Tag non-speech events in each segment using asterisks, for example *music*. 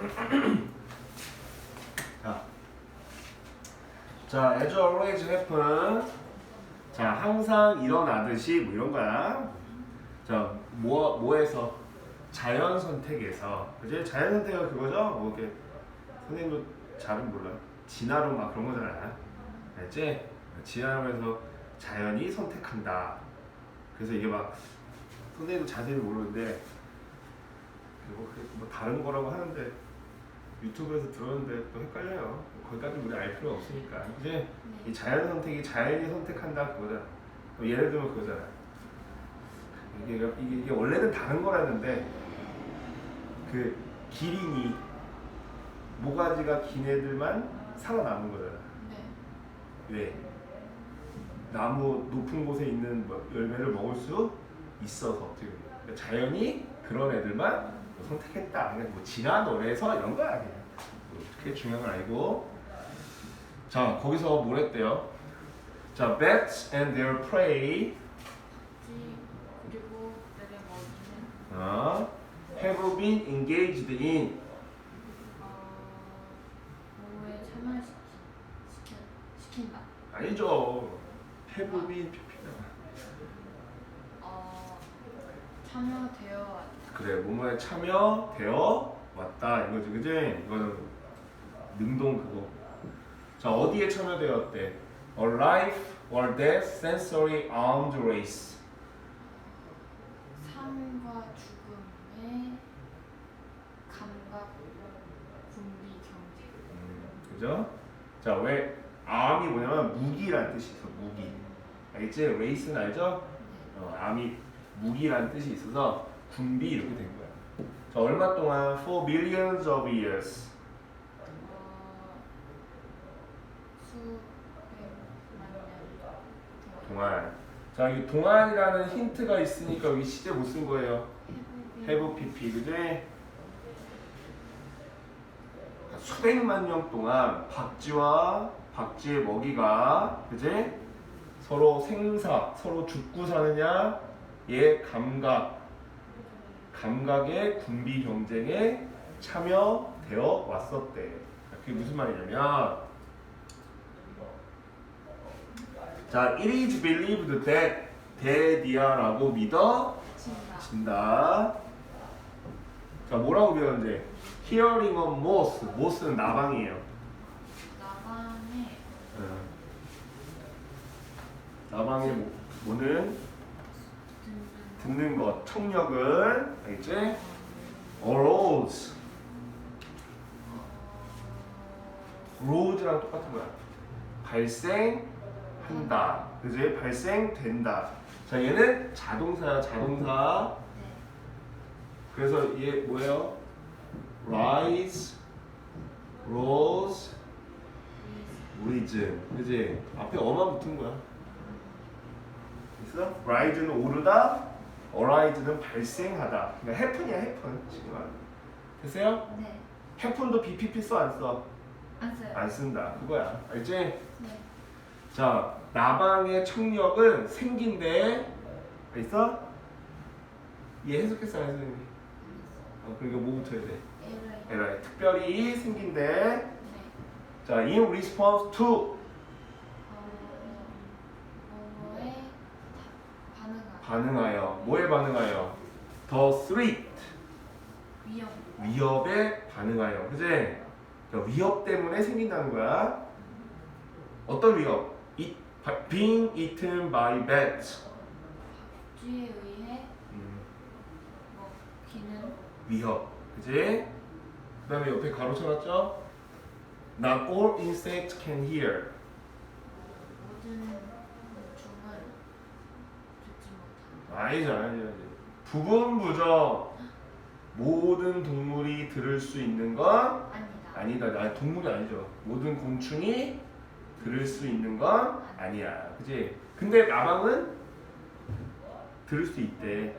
*clears throat* 자, 자, as always happen. 자, 항상 일어나듯이 뭐 이런 거야. 자, 뭐 뭐에서 자연 선택에서 그지? 자연 선택은 그거죠. 뭐 이렇게 선생님도 잘은 몰라. 진화론 막 그런 거잖아. 알지? 진화론에서 자연이 선택한다. 그래서 이게 막 선생님도 자세히 모르는데 뭐, 뭐 다른 거라고 하는데 유튜브에서 들었는데 또 헷갈려요. 거기까지 우리 알 필요 없으니까. 이제 이 자연 선택이 자연이 선택한다 그거잖아. 뭐 예를 들면 그거잖아. 이게, 이게, 이게 원래는 다른 거라는데 그 기린이 모가지가 긴 애들만 살아남은 거잖아. 네. 왜? 나무 높은 곳에 있는 뭐 열매를 먹을 수 있어서 어떻게 보면. 그러니까 자연이 그런 애들만 선택했다. 그냥 뭐 진화 노래에서 이런 거야 그냥. 뭐 그게 중요한 건 아니고. 자 거기서 뭘 했대요? 자 bats and their prey 그리고 먹이는 어, have been engaged in 어. 아니죠. have been. 어 참여되어 왔다. 그래 뭐뭐에 참여되어 왔다 이거지 그지? 이거는 능동 그거 자 어디에 참여되었대? A life or death sensory armed race 삶과 죽음의 감각 분비 경제. 음, 그죠? 자왜 arm이 뭐냐면 무기란 뜻이 있어 무기 알겠지? race는 알죠? 어, arm이 무기란 뜻이 있어서 군비 이렇게 된 거야 자 얼마 동안? For millions of years 동안 자 여기 동안이라는 힌트가 있으니까 여기 시제 못 쓴 거예요 have pp 그지? 수백만 년 동안 박쥐와 박쥐의 먹이가 그지? 서로 생사 서로 죽고 사느냐 의 감각 감각의 군비 경쟁에 참여되어 왔었대 그게 무슨 말이냐면 자 it is believed that 대디아라고 믿어 친다. 진다. 자, 뭐라고 배웠는데? Hearing of moth. moth는 나방이에요. 나방의 어. 나방의 모- 모는 듣는 것. 청력은 알겠지? arouse. rose랑 똑같은 거야. 발생한다. 그지? 발생된다. 자, 얘는 자동사야, 자동사. 네. 그래서 얘 뭐예요? rise, rose, risen. 그지? 앞에 어만 붙은 거야. 있어? rise는 오르다, arise는 발생하다. 그러니까 happen이야, happen. 지금 됐어요? 네. happen도 BPP 써 안 써? 안 써요. 안 쓴다. 그거야. 알지? 네. 자, 나방의 청력은 생긴데 있어? 얘 해석했어, 안 했어? 어, 그러니까 뭐부터 해야 돼? 에러이. 에라이 특별히 생긴데 네. 자 in response to 반응하여 뭐에 반응하여 the threat 위험. 위협에 반응하여 그지? 자, 위협 때문에 생긴다는 거야 어떤 위협? It, being eaten by bats 주에 의해 음, 먹히는 위협 그지? 그 다음에 옆에 가로 쳐놨죠? Not all insects can hear 모든 곤충은 듣지 못한다. 아니죠 아니죠 아니죠. 부분부정 모든 동물이 들을 수 있는 건 아니다. 아니다. 아니 동물이 아니죠. 모든 곤충이 들을 수 있는 건 아니야. 그지? 근데 나방은 들을 수 있대.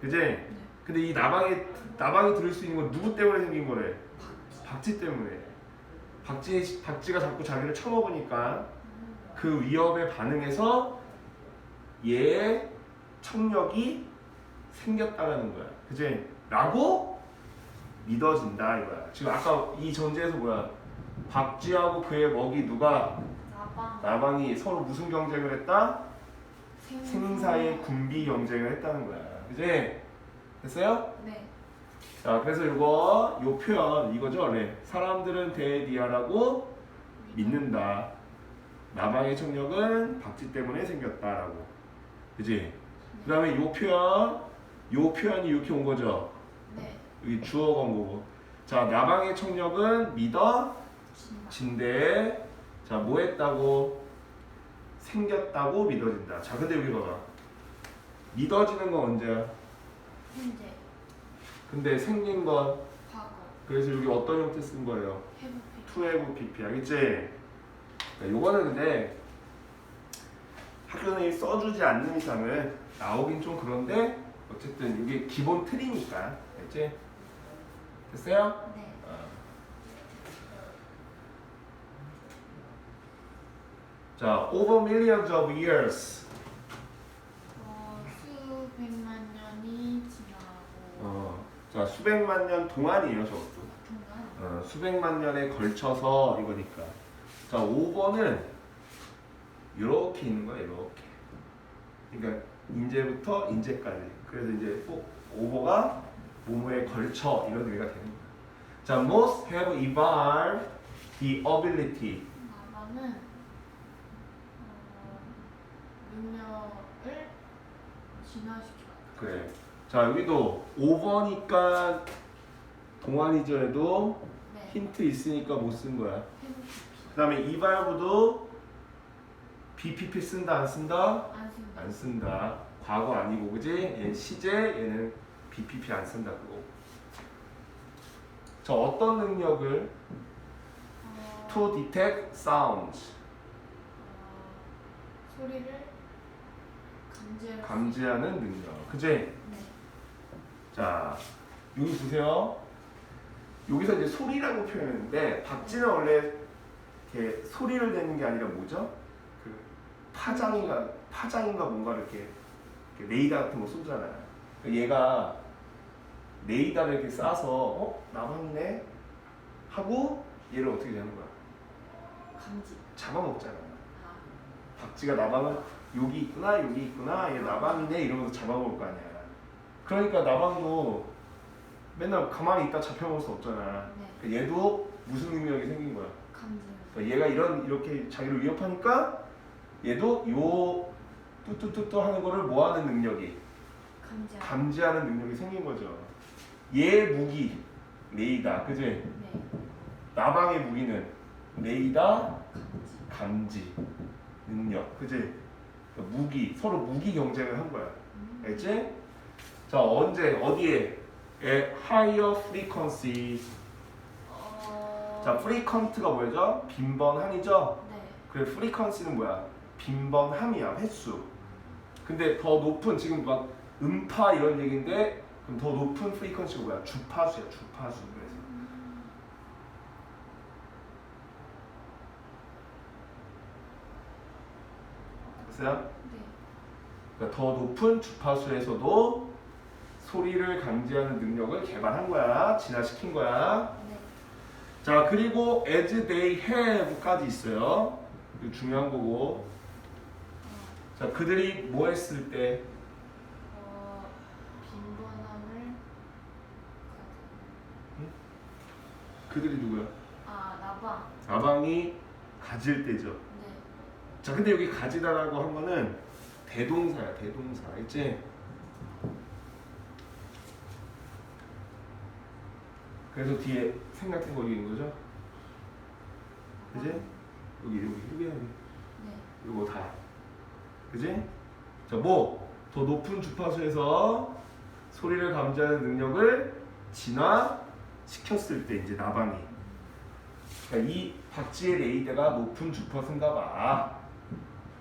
그지? 근데 이 나방이 나방이 들을 수 있는 건 누구 때문에 생긴 거래? 박쥐 때문에. 박쥐 박쥐가 자꾸 자기를 쳐먹으니까 그 위협에 반응해서 얘의 청력이 생겼다라는 거야. 그지? 라고 믿어진다 이거야. 지금 아까 이 전제에서 뭐야? 박쥐하고 그의 먹이 누가 나방. 나방이 서로 무슨 경쟁을 했다? 생- 생사의 군비 경쟁을 했다는 거야. 그지? 됐어요? 네. 자, 그래서 이거 요 표현 이거죠. 네. 사람들은 데디아라고 믿는다. 나방의 청력은 박쥐 때문에 생겼다라고. 그지? 그 다음에 요 표현 요 표현이 이렇게 온 거죠. 네. 여기 주어가 온 거고. 자, 나방의 청력은 믿어. 진대. 자, 뭐 했다고? 생겼다고 믿어진다. 자, 근데 여기 봐봐. 믿어지는 건 언제야? 현재. 근데 생긴 건 과거. 그래서 여기 어떤 형태 쓴 거예요? 회복비. 투에고 PP 알겠지? 요거는 근데 학교는 써주지 않는 이상은 나오긴 좀 그런데 어쨌든 이게 기본 틀이니까 알겠지? 됐어요? 네. 어. 자, over millions of years. 어, 수백만 년이 지나고 어, 자 수백만 년 동안이에요, 저것도. 동안 어, 수백만 년에 걸쳐서 이거니까. 자, 5번은 이렇게 있는 거야, 이렇게. 그러니까 인제부터 인제까지. 그래서 이제 꼭 오버가 뭐뭐에 걸쳐 이런 의미가 되는 거야. 자, most have evolved the ability. 나방은 어, 능력을 진화시켜. 그래. 자, 여기도 5번이니까 동안이죠, 해도 네. 힌트 있으니까 못 쓴 거야. 그 다음에 이발부도 BPP 쓴다 안 쓴다? 안 쓴다. 안 쓴다 과거 아니고 그지? 얘 시제 얘는 BPP 안 쓴다 그거 저 어떤 능력을 어, to detect sounds 어, 소리를 감지할 수 감지하는 능력 그지? 네. 자 여기 보세요 여기서 이제 소리라고 표현했는데 박쥐는 원래 이렇게 소리를 내는 게 아니라 뭐죠? 그 파장인가 파장인가 뭔가 이렇게, 이렇게 레이더 같은 거 쏘잖아요. 그러니까 얘가 레이더를 이렇게 쏴서 어 나방이네 하고 얘를 어떻게 되는 거야? 감지. 잡아먹잖아. 아, 박쥐가 나방은 여기 있구나 여기 있구나 얘 나방이네 이러면서 잡아먹을 거 아니야. 그러니까 나방도 맨날 가만히 있다 잡혀먹을 수 없잖아. 네. 그러니까 얘도 무슨 능력이 생긴 거야? 감지. 그러니까 얘가 이런 이렇게 자기를 위협하니까 얘도 요 뚜뚜뚜뚜 하는 거를 뭐 하는 능력이 감지. 감지하는 능력이 생긴 거죠. 얘 무기 레이다, 그지? 네. 나방의 무기는 레이다 감지. 감지 능력, 그지? 그러니까 무기 서로 무기 경쟁을 한 거야, 음. 알지? 자 언제 어디에? 에 higher frequency. 어. 자 frequent가 뭐죠? 빈번함이죠. 네. 그래 프리퀀시는 뭐야? 빈번함이야 횟수. 근데 더 높은 지금 막 음파 이런 얘기인데 그럼 더 높은 프리퀀시가 뭐야? 주파수야 주파수 그래서. 됐어요? 네. 그러니까 더 높은 주파수에서도 소리를 감지하는 능력을 개발한 거야. 진화시킨 거야. 네. 자 그리고 as they have까지 있어요. 중요한 거고. 자 그들이 뭐 했을 때 어. 빈번함을 그들이 누구야? 아 나방. 아방이 가질 때죠. 네. 자 근데 여기 가지다라고 한 거는 대동사야 대동사 알지? 그래서 뒤에 생략된 거 있는 거죠? 그지? 여기 여기 여기 여기 네. 이거 다 그지? 자 뭐 더 높은 주파수에서 소리를 감지하는 능력을 진화시켰을 때 이제 나방이 그러니까 이 박쥐의 레이더가 높은 주파수인가 봐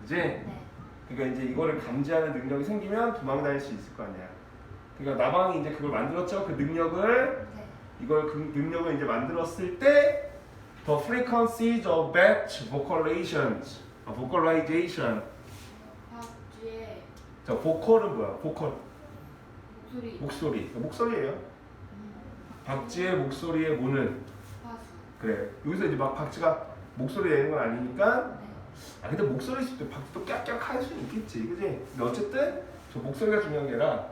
그지? 네. 그러니까 이제 이거를 감지하는 능력이 생기면 도망 다닐 수 있을 거 아니야 그러니까 나방이 이제 그걸 만들었죠 그 능력을 네. 이걸 그 능력을 이제 만들었을 때 the frequencies of batch vocalizations, 아, vocalization. 자, 보컬은 뭐야? 보컬 목소리. 목소리. 목소리예요. 음. 박쥐의 목소리에 뭐는 주파수. 그래 여기서 이제 막 박쥐가 목소리 내는 건 아니니까 네. 아 근데 목소리 있을 때 박쥐도 깍깍 할 수는 있겠지 그지 근데 어쨌든 저 목소리가 중요한 게 아니라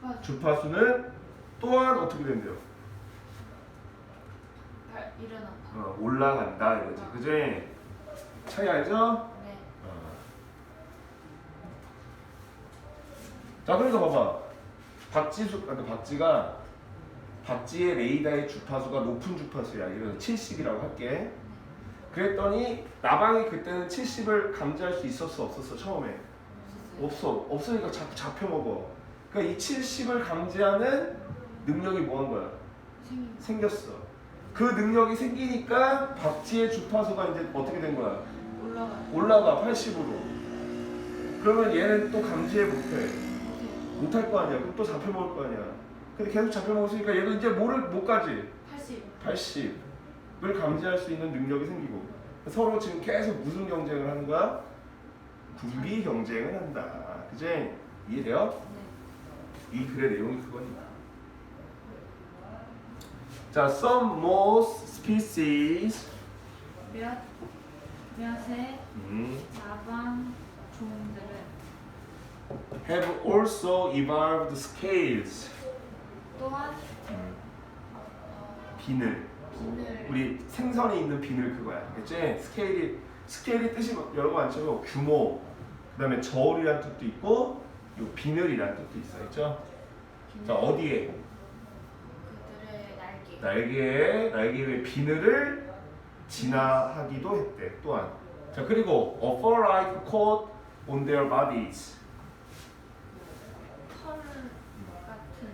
주파수. 주파수는 또한 어떻게 된대요 발 일어난다. 어, 올라간다 이거지 그지 차이 알죠 네. 어. 자 그러니까 봐봐. 박지수 그러니까 박쥐가 박쥐의 레이더의 주파수가 높은 주파수야. 이래서 70이라고 할게. 그랬더니 나방이 그때는 70을 감지할 수 있었어 없었어 처음에. 없어 없으니까 자꾸 잡혀 먹어. 그러니까 이 70을 감지하는 능력이 뭐한 거야. 생겼어. 그 능력이 생기니까 박쥐의 주파수가 이제 어떻게 된 거야? 올라가. 올라가 80으로. 그러면 얘는 또 감지해 못해. 못할 거 아니야 그럼 또 잡혀 먹을 거 아니야 근데 계속 잡혀 먹었으니까 얘도 이제 뭐를 못 가지 80. 80을 감지할 수 있는 능력이 생기고 서로 지금 계속 무슨 경쟁을 하는 거야? 군비 경쟁을 한다 그지? 이해돼요? 네. 이 글의 내용이 그거니까 자 some most species 몇 몇의 음, 나방 종들은 have also evolved scales. 또한? 음, 어, 비늘. 비늘. 우리 생선이 있는 비늘 그거야. 알겠지? 스케일이 스케일이 뜻이 여러 거 많죠. 규모. 그 다음에 저울이란 뜻도 있고 요 비늘이란 뜻도 있어. 있죠? 자 어디에? 그들의 날개. 날개에 날개의 비늘을 진화하기도 했대 또한. 자 그리고 a fur-like coat on their bodies 털 같은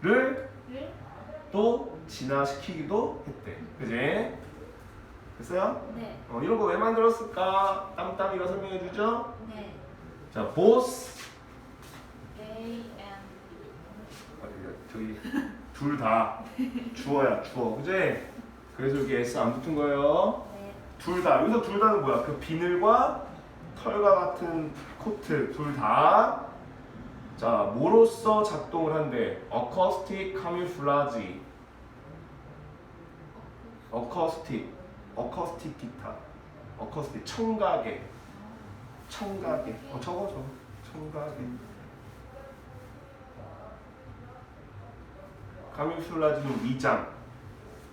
코트를 또 진화시키기도 했대 그지? 됐어요? 네. 어, 이런 거 왜 만들었을까? 땀땀이가 설명해 주죠 네. 자 A and 어디, 저기 둘 다 주어야 주어 그지? 그래서 여기 S 안 붙은 거예요 네. 둘 다 여기서 둘 다는 뭐야? 그 비늘과 털과 같은 코트 둘 다. 자 뭐로써 작동을 한대? acoustic camouflage. acoustic, acoustic 기타, acoustic 청각에, 청각에. 어 적어줘. 청각에. camouflage는 위장.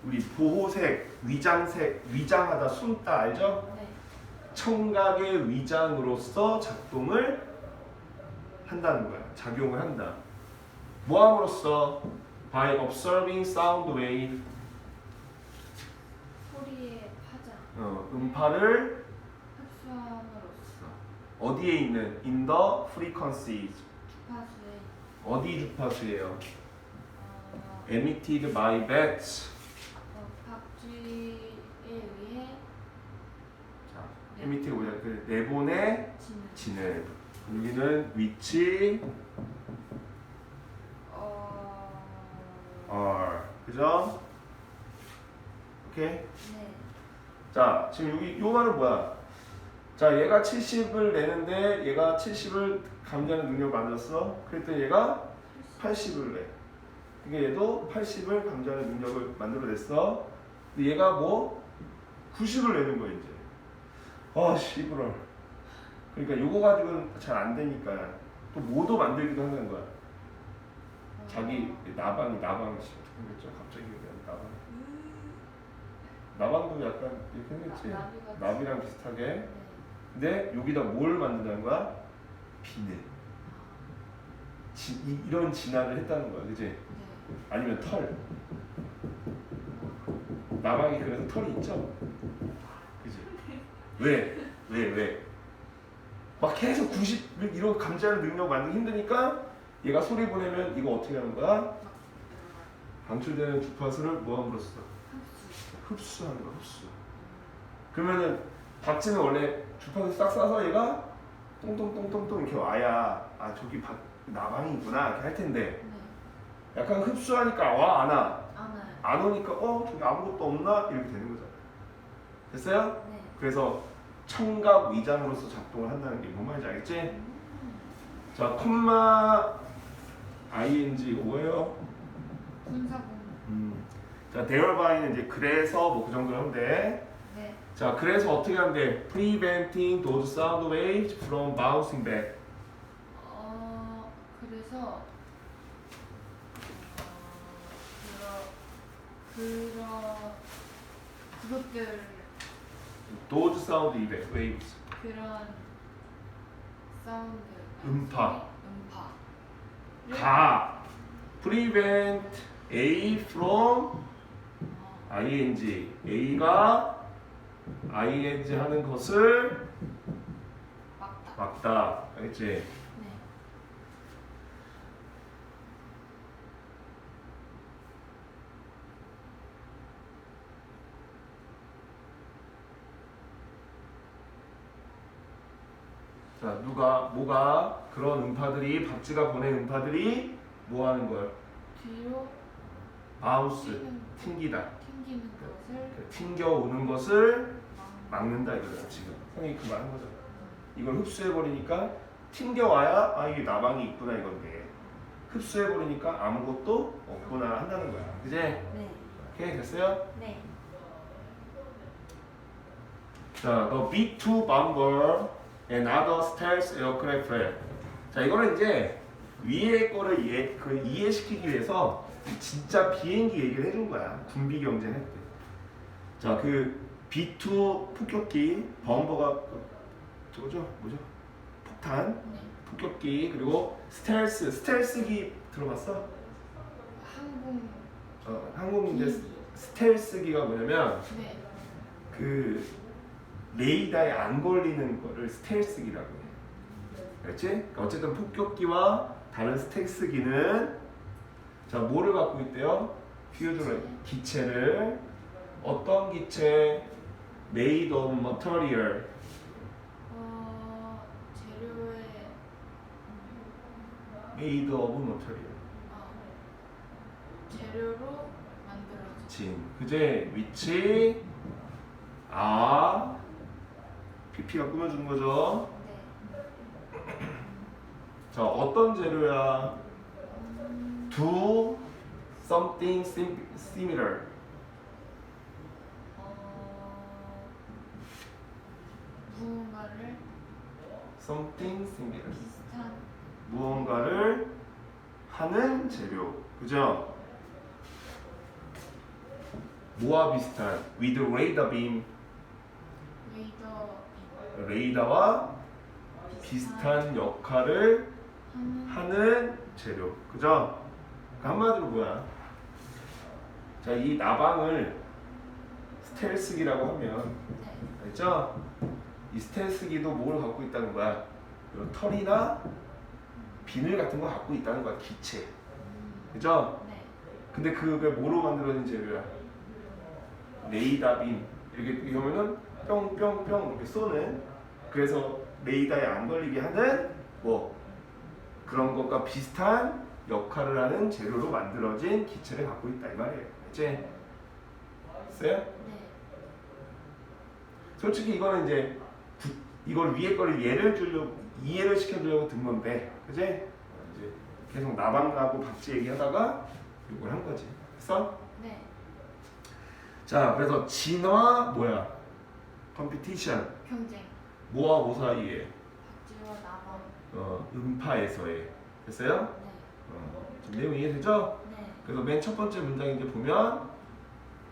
우리 보호색, 위장색, 위장하다 숨다 알죠? 네. 청각의 위장으로서 작동을 한다는 거야. 작용을 한다. 뭐함으로써 by observing sound wave 소리의 파장 어, 음파를 흡수함으로써 어디에 있는 in the frequencies 주파수의 어디 주파수예요? 어, emitted by bats. 어, 박쥐에 의해 자, emitted 뭐냐? 그 내보내 지는 진을. 여기는 위치 어... are 그죠? 오케이. 네. 자, 지금 여기 요 말은 뭐야? 자, 얘가 70을 내는데 얘가 70을 감지하는 능력을 만들었어. 그랬더니 얘가 80을 내. 그게 얘도 80을 감지하는 능력을 만들어냈어. 근데 얘가 뭐 90을 내는 거야 이제. 아, 씨부럴. 그러니까 요거 가지고는 잘 안 되니까 또 뭐도 만들기도 하는 거야. 어, 자기 나방이 나방이 생겼죠. 갑자기 나방. 나방도 약간 이렇게 생겼지. 나비랑 비슷하게. 네. 근데 여기다 뭘 만든다는 거야? 비늘. 지, 이, 이런 진화를 했다는 거야, 그지? 네. 아니면 털. 나방이 그래서 털이 있죠? 그지? 왜? 왜? 왜? 막 계속 90 이런 감지하는 능력 만들기 힘드니까 얘가 소리 보내면 이거 어떻게 하는 거야? 방출되는 주파수를 뭐함으로써? 흡수 흡수하는 거야, 흡수. 그러면은 박쥐는 원래 주파수 싹 쏴서 얘가 똥똥똥똥똥 이렇게 와야 아 저기 박 나방이구나 이렇게 할 텐데 네. 약간 흡수하니까 와 안 와. 안 오니까 어 저기 아무것도 없나 이렇게 되는 거잖아. 됐어요? 네. 그래서 청각 위장으로서 작동을 한다는 게 뭔 말인지 알겠지? 음. 자 콤마 ing 이거 뭐예요? 군사공. 음. 자 thereby 이제 그래서 뭐 그 정도 하면 돼. 네. 자 그래서 어떻게 하면 돼? Preventing those sound waves from bouncing back. 어 그래서 어 그러 그러 그것들 Those sound waves. 그런 사운드 음파. 음파 가 prevent A from 어, ing A가 ing 하는 것을 막다 막다 알겠지? 누가 뭐가 그런 음파들이 박쥐가 보낸 음파들이 뭐 하는 걸 뒤로 튀는, 튕기다. 튕기는 것을 그 튕겨 오는 것을 막 막는다 이거죠 지금. 형이 그 말한 거죠. 이걸 흡수해 버리니까 튕겨 와야 아 이게 나방이 있구나 이건데 흡수해 버리니까 아무것도 없구나 한다는 거야. 그제? 네. 오케이 됐어요? 네. 자, the B2 bomber and other stealth aircraft. 자, 이거는 이제 위에 거를 이해, 그 이해시키기 위해서 진짜 비행기 얘기를 해준 거야. 군비 경쟁 할 때. 자, 그 B2 폭격기, 범버가 그, 저거죠? 뭐죠? 폭탄, 네. 폭격기, 그리고 스텔스, 스텔스기 들어봤어? 항공 어, 한국 이제 비행기. 스텔스기가 뭐냐면 네. 그 레이더에 안 걸리는 거를 스텔스기라고 해. 그렇지? 그러니까 어쨌든 폭격기와 다른 스텔스기는 자 뭐를 갖고 있대요? 퓨즈를 기체를 어떤 기체? made of material 어 재료의 made of material 어, 재료로 만들어진 진 그제 위치 아 PP가 꾸며주는 거죠 네. 자 어떤 재료야? do something sim- similar 어 무언가를 something similar 비슷한 무언가를 하는 재료 그죠? 뭐와 비슷한 with radar beam 레이더 레이더와 비슷한 역할을 하는 재료 그죠? 그 한마디로 뭐야? 자 이 나방을 스텔스기라고 하면 네. 알죠? 이 스텔스기도 뭘 갖고 있다는 거야? 이런 털이나 비늘 같은 거 갖고 있다는 거야 기체 음, 그죠? 네. 근데 그게 뭐로 만들어진 재료야? 레이더빔 이렇게 이러면은 뿅뿅뿅 이렇게 쏘는 그래서 레이더에 안 걸리게 하는 뭐 그런 것과 비슷한 역할을 하는 재료로 만들어진 기체를 갖고 있다 이 말이에요. 알지? 됐어요? 네. 솔직히 이거는 이제 부- 이걸 위에 거를 예를 주려고 이해를 시켜주려고 든 건데, 그지? 이제 계속 나방하고 박쥐 얘기하다가 이걸 한 거지. 됐어? 네. 자, 그래서 진화 뭐야? 컴피티션 경쟁. 뭐와 뭐 사이에 박쥐와 나방. 어, 음파에서의 됐어요? 네. 어, 지금 내용 이해되죠? 네. 그래서 맨 첫 번째 문장 이제 보면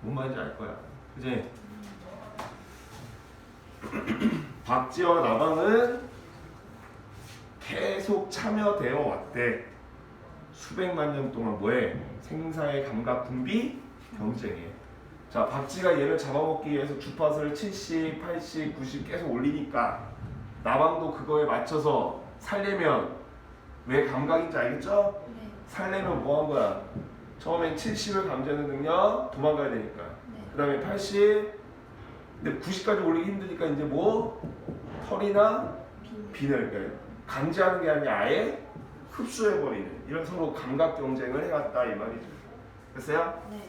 뭔 말인지 알 거야. 그지? 박쥐와 나방은 계속 참여되어 왔대. 수백만 년 동안 뭐해? 생사의 감각 분비 경쟁해. 자, 박쥐가 얘를 잡아먹기 위해서 주파수를 70, 80, 90 계속 올리니까 나방도 그거에 맞춰서 살려면 왜 감각인지 알겠죠? 네. 살려면 뭐 한 거야? 처음엔 70을 감지하는 능력 도망가야 되니까. 네. 그 다음에 80, 근데 90까지 올리기 힘드니까 이제 뭐 털이나. 비늘, 그러니까 감지하는 게 아니라 아예 흡수해버리는 이런 서로 감각 경쟁을 해왔다 이 말이죠. 됐어요? 네.